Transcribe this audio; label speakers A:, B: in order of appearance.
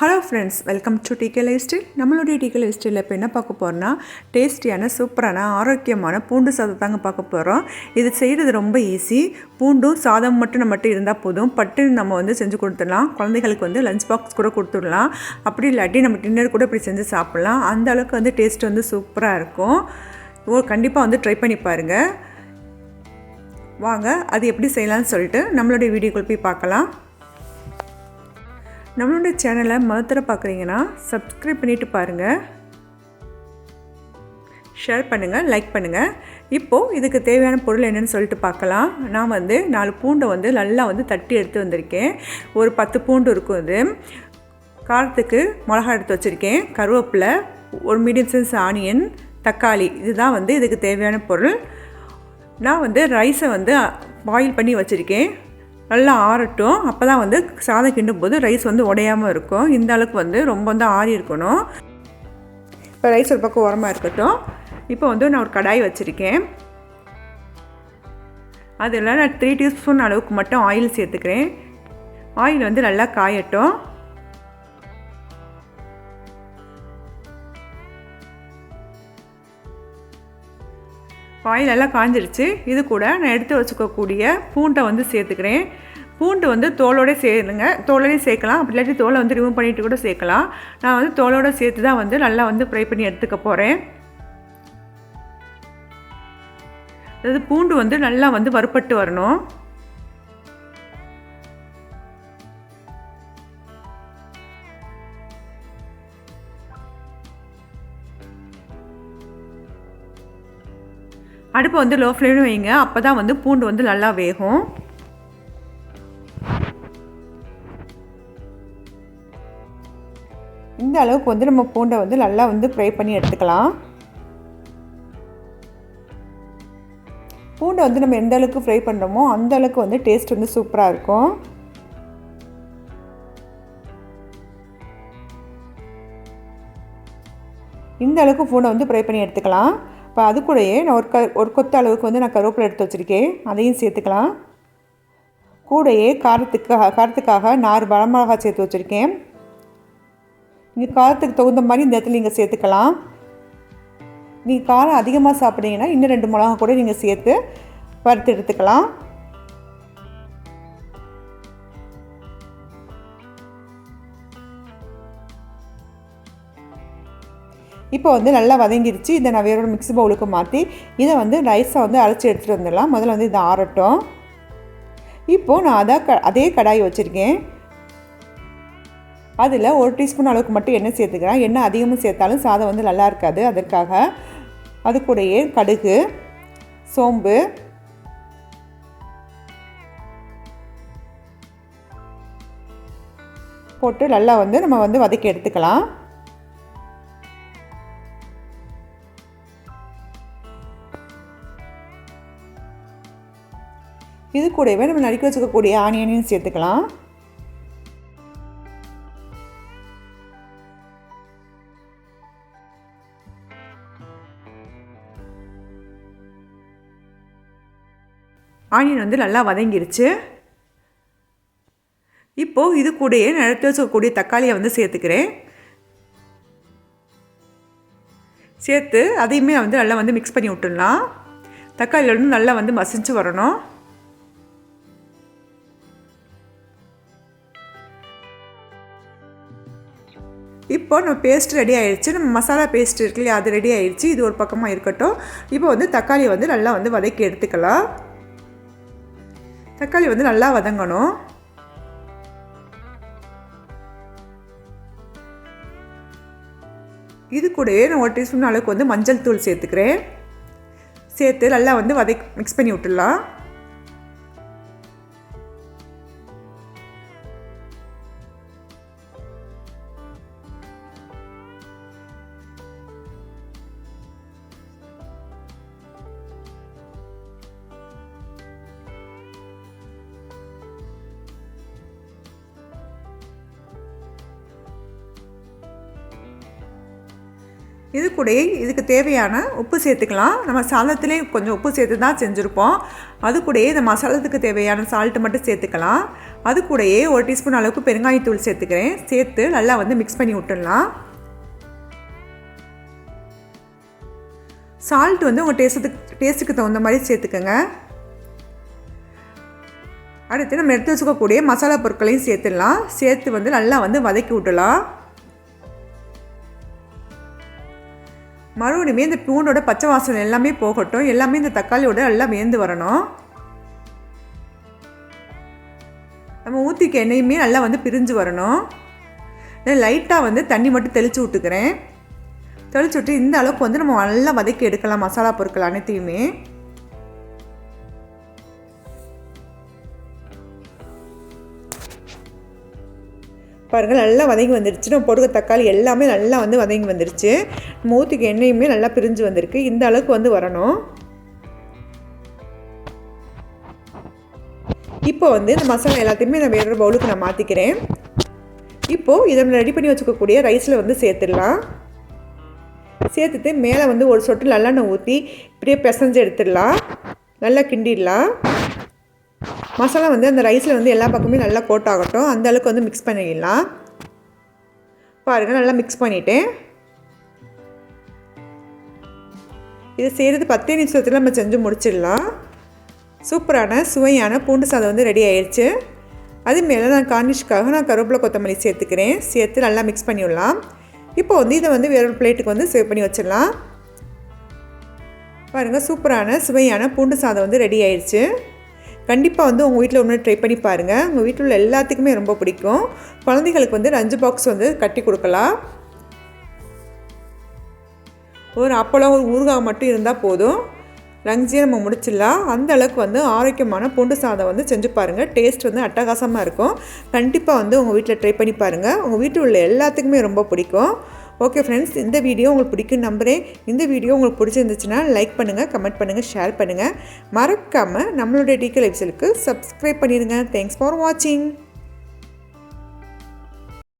A: Hello friends welcome to T K life style நம்மளுடைய டீக்கே life ஸ்டைலில் இப்போ என்ன பார்க்க போகிறோன்னா டேஸ்டியான சூப்பரான ஆரோக்கியமான பூண்டு சாதம் தாங்க பார்க்க போகிறோம் இது செய்கிறது ரொம்ப ஈஸி பூண்டும் சாதம் மட்டும் நம்ம மட்டும் இருந்தால் போதும். பட்டு நம்ம வந்து செஞ்சு கொடுத்துடலாம். குழந்தைகளுக்கு வந்து லஞ்ச் பாக்ஸ் கூட கொடுத்துடலாம். அப்படி இல்லாட்டி நம்ம டின்னர் கூட இப்படி செஞ்சு சாப்பிட்லாம். அந்த அளவுக்கு வந்து டேஸ்ட் வந்து சூப்பராக இருக்கும். ஓ கண்டிப்பாக வந்து ட்ரை பண்ணி பாருங்கள் வாங்க அது எப்படி செய்யலாம்னு சொல்லிட்டு நம்மளுடைய வீடியோக்குள் போய் பார்க்கலாம். நம்மளோட சேனலை மொதத்தில் பார்க்குறீங்கன்னா சப்ஸ்கிரைப் பண்ணிவிட்டு பாருங்கள் ஷேர் பண்ணுங்கள் லைக் பண்ணுங்கள் இப்போது இதுக்கு தேவையான பொருள் என்னென்னு சொல்லிட்டு பார்க்கலாம். நான் வந்து நாலு பூண்டை வந்து நல்லா வந்து தட்டி எடுத்து வந்திருக்கேன். ஒரு பத்து பூண்டு இருக்கும் இது. காரத்துக்கு மிளகா எடுத்து வச்சுருக்கேன். கருவேப்பிலை ஒரு மீடியம் சைஸ் ஆனியன் தக்காளி. இதுதான் வந்து இதுக்கு தேவையான பொருள். நான் வந்து ரைஸை வந்து பாயில் பண்ணி வச்சுருக்கேன். நல்லா ஆறட்டும். அப்போ தான் வந்து சாதம் கிண்டும் போது ரைஸ் வந்து உடையாமல் இருக்கும். இந்த அளவுக்கு வந்து ரொம்ப வந்து ஆறி இருக்கணும். இப்போ ரைஸ் ஒரு பக்கம் உரமாக இருக்கட்டும். இப்போ வந்து நான் ஒரு கடாய் வச்சுருக்கேன். அதில் நான் த்ரீ டீஸ்பூன் அளவுக்கு மட்டும் ஆயில் சேர்த்துக்கிறேன். ஆயில் வந்து நல்லா காயட்டும். ஆயில் எல்லாம் காஞ்சிருச்சு. இது கூட நான் எடுத்து வச்சுக்கக்கூடிய பூண்டை வந்து சேர்த்துக்கிறேன். பூண்டு வந்து தோலோட சேருங்க. தோலோடய சேர்க்கலாம். அப்படி இல்லாட்டி தோலை வந்து ரிமூவ் பண்ணிட்டு கூட சேர்க்கலாம். நான் வந்து தோலோடு சேர்த்து தான் வந்து நல்லா வந்து ஃப்ரை பண்ணி எடுத்துக்க போகிறேன் அதாவது பூண்டு வந்து நல்லா வந்து வறுப்பட்டு வரணும். அடுப்பை வந்து லோ ஃப்ளேம்னு வைங்க. அப்போ தான் வந்து பூண்டு வந்து நல்லா வேகும். அளவுக்கு வந்து நம்ம பூண்டை வந்து நல்லா வந்து ஃப்ரை பண்ணி எடுத்துக்கலாம். பூண்டை வந்து நம்ம எந்த அளவுக்கு ஃப்ரை பண்ணுறோமோ அந்த அளவுக்கு வந்து டேஸ்ட் வந்து சூப்பராக இருக்கும். இந்த அளவுக்கு பூண்டை வந்து ஃப்ரை பண்ணி எடுத்துக்கலாம். இப்போ அது கூடயே நான் ஒரு க ஒரு கொத்த அளவுக்கு வந்து நான் கருவேப்பிலை எடுத்து வச்சுருக்கேன். அதையும் சேர்த்துக்கலாம். கூடையே காரத்துக்காக காரத்துக்காக நாலு வரமிளகா சேர்த்து வச்சுருக்கேன். நீங்கள் காரத்துக்கு தகுந்த மாதிரி இந்த இடத்துல நீங்கள் சேர்த்துக்கலாம். நீங்கள் காரம் அதிகமாக சாப்பிட்டீங்கன்னா இன்னும் ரெண்டு மிளகா கூட நீங்கள் சேர்த்து வறுத்து எடுத்துக்கலாம். இப்போ வந்து நல்லா வதங்கிருச்சு. இதை நான் வேறொரு மிக்ஸி பவுலுக்கு மாற்றி இதை வந்து ரைஸை வந்து அரைச்சி எடுத்துகிட்டு வந்துடலாம். முதல்ல வந்து இதை ஆறட்டும். இப்போது நான் அதான் க அதே கடாய் வச்சுருக்கேன். அதில் ஒரு டீஸ்பூன் அளவுக்கு மட்டும் எண்ணெய் சேர்த்துக்கிறேன். எண்ணெய் அதிகமாக சேர்த்தாலும் சாதம் வந்து நல்லா இருக்காது. அதற்காக அது கூடயே கடுகு சோம்பு போட்டு நல்லா வந்து நம்ம வந்து வதக்கி எடுத்துக்கலாம். இது கூடவே நம்ம நறுக்கி வச்சுக்கக்கூடிய ஆனியனையும் சேர்த்துக்கலாம். ஆனியன் வந்து நல்லா வதங்கிருச்சு. இப்போது இது கூடயே நடத்தி வச்சுக்கக்கூடிய தக்காளியை வந்து சேர்த்துக்கிறேன். சேர்த்து அதையுமே வந்து நல்லா வந்து மிக்ஸ் பண்ணி விட்டுடலாம். தக்காளியில் வந்து நல்லா வந்து மசிஞ்சு வரணும். இப்போ நம்ம பேஸ்ட் ரெடி ஆகிடுச்சு நம்ம மசாலா பேஸ்ட் இருக்கு இல்லையா அது ரெடி ஆகிடுச்சு இது ஒரு பக்கமாக இருக்கட்டும். இப்போ வந்து தக்காளியை வந்து நல்லா வந்து வதக்கி எடுத்துக்கலாம். தக்காளி வந்து நல்லா வதங்கணும். இது கூடவே நான் ஒரு டீஸ்பூன் அளவுக்கு வந்து மஞ்சள் தூள் சேர்த்துக்கிறேன். சேர்த்து நல்லா வந்து வதக்கி மிக்ஸ் பண்ணி விட்டுடலாம். இது கூடயே இதுக்கு தேவையான உப்பு சேர்த்துக்கலாம். நம்ம சாதத்திலே கொஞ்சம் உப்பு சேர்த்து தான் செஞ்சுருப்போம். அது கூடயே இந்த மசாலத்துக்கு தேவையான சால்ட்டு மட்டும் சேர்த்துக்கலாம். அது கூடயே ஒரு டீஸ்பூன் அளவுக்கு பெருங்காயத்தூள் சேர்த்துக்கிறேன். சேர்த்து நல்லா வந்து மிக்ஸ் பண்ணி விட்டுடலாம். சால்ட் வந்து உங்கள் டேஸ்ட்டுக்கு டேஸ்ட்டுக்கு தகுந்த மாதிரி சேர்த்துக்கோங்க. அடுத்து நம்ம எடுத்து வச்சுக்கக்கூடிய மசாலா பொருட்களையும் சேர்த்துடலாம். சேர்த்து வந்து நல்லா வந்து வதக்கி விட்டுலாம் மறுபடியுமே இந்த பூண்டோட பச்சை வாசனை எல்லாமே போகட்டும். எல்லாமே இந்த தக்காளியோட நல்லா வேந்து வரணும். நம்ம ஊற்றிக்க எண்ணெயுமே நல்லா வந்து பிரிஞ்சு வரணும். லைட்டாக வந்து தண்ணி மட்டும் தெளித்து விட்டுக்கிறேன். தெளிச்சு விட்டு இந்த அளவுக்கு வந்து நம்ம நல்லா வதக்கி எடுக்கலாம் மசாலா பொருட்கள் அனைத்தையுமே. பாருங்கள் நல்லா வதங்கி வந்துருச்சு. நம்ம போடுற தக்காளி எல்லாமே நல்லா வந்து வதங்கி வந்துருச்சு. மூத்துக்கு எண்ணெயுமே நல்லா பிரிஞ்சு வந்திருக்கு. இந்த அளவுக்கு வந்து வரணும். இப்போ வந்து இந்த மசாலா எல்லாத்தையுமே நான் வேறொரு பவுலுக்கு நான் மாற்றிக்கிறேன் இப்போது இதை ரெடி பண்ணி வச்சுக்கக்கூடிய ரைஸில் வந்து சேர்த்துடலாம். சேர்த்துட்டு மேலே வந்து ஒரு சொட்டு நல்லெண்ணெய் ஊற்றி இப்படியே பிசைஞ்சு எடுத்துடலாம். நல்லா கிண்டிடலாம். மசாலா வந்து அந்த ரைஸில் வந்து எல்லா பக்கமே நல்லா கோட் ஆகட்டும் அந்த அளவுக்கு வந்து மிக்ஸ் பண்ணிடலாம். பாருங்கள் நல்லா மிக்ஸ் பண்ணிவிட்டேன் இது செய்கிறது பத்தே நிமிஷத்தில் நம்ம செஞ்சு முடிச்சிடலாம். சூப்பரான சுவையான பூண்டு சாதம் வந்து ரெடி ஆயிடுச்சு அது மேலே நான் கார்னிஷ்க்காக நான் கருவேப்பிலை கொத்தமல்லி சேர்த்துக்கிறேன். சேர்த்து நல்லா மிக்ஸ் பண்ணி விடலாம் இப்போ வந்து இதை வந்து வேறொரு பிளேட்டுக்கு வந்து சேவ் பண்ணி வச்சிடலாம். பாருங்கள் சூப்பரான சுவையான பூண்டு சாதம் வந்து ரெடி ஆயிடுச்சு கண்டிப்பாக வந்து உங்கள் வீட்டில் ஒன்று ட்ரை பண்ணி பாருங்கள் உங்கள் வீட்டில் உள்ள எல்லாத்துக்குமே ரொம்ப பிடிக்கும். குழந்தைகளுக்கு வந்து லஞ்சு பாக்ஸ் வந்து கட்டி கொடுக்கலாம். ஒரு அப்பளம் ஒரு ஊறுகாய் மட்டும் இருந்தால் போதும். லஞ்சியை நம்ம முடிச்சிடலாம். அந்த அளவுக்கு வந்து ஆரோக்கியமான பூண்டு சாதம் வந்து செஞ்சு பாருங்கள் டேஸ்ட் வந்து அட்டகாசமாக இருக்கும். கண்டிப்பாக வந்து உங்கள் வீட்டில் ட்ரை பண்ணி பாருங்கள் உங்கள் வீட்டில் உள்ள எல்லாத்துக்குமே ரொம்ப பிடிக்கும். ஓகே ஃப்ரெண்ட்ஸ் இந்த வீடியோ உங்களுக்கு பிடிக்கும் நம்புகிறேன் இந்த வீடியோ உங்களுக்கு பிடிச்சிருந்துச்சுன்னா லைக் பண்ணுங்கள் கமெண்ட் பண்ணுங்கள் ஷேர் பண்ணுங்கள் மறக்காமல் நம்மளுடைய டீக்கல் லைஃப்ஸலுக்கு சப்ஸ்கிரைப் பண்ணிடுங்க. தேங்க்ஸ் ஃபார் வாட்சிங்